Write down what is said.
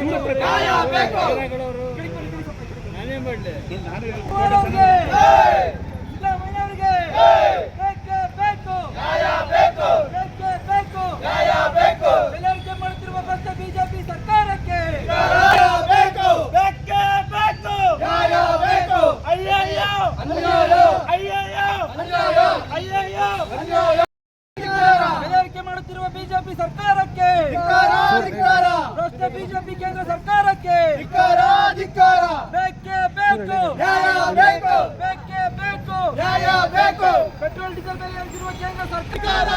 ನ್ಯಾಯ ಬೇಕು ನಾನೇ ಮಾಡಲಿ ಬಿಜೆಪಿ ಸರ್ಕಾರಕ್ಕೆ ಬೆದರಿಕೆ ಮಾಡುತ್ತಿರುವ ಬಿಜೆಪಿ ಸರ್ಕಾರಕ್ಕೆ ಭ್ರಷ್ಟ ಬಿಜೆಪಿ ಕೇಂದ್ರ ಸರ್ಕಾರಕ್ಕೆ. ಧಿಕ್ಕಾರ ಧಿಕ್ಕಾರ. ಬೇಕೇ ಬೇಕು. ನ್ಯಾಯ ಬೇಕು. ಬೇಕೇ ಬೇಕು. ನ್ಯಾಯ ಬೇಕು. ಪೆಟ್ರೋಲ್ ಡೀಸೆಲ್ ಬೆಲೆ ಏರಿಸಿರುವ ಕೇಂದ್ರ ಸರ್ಕಾರ.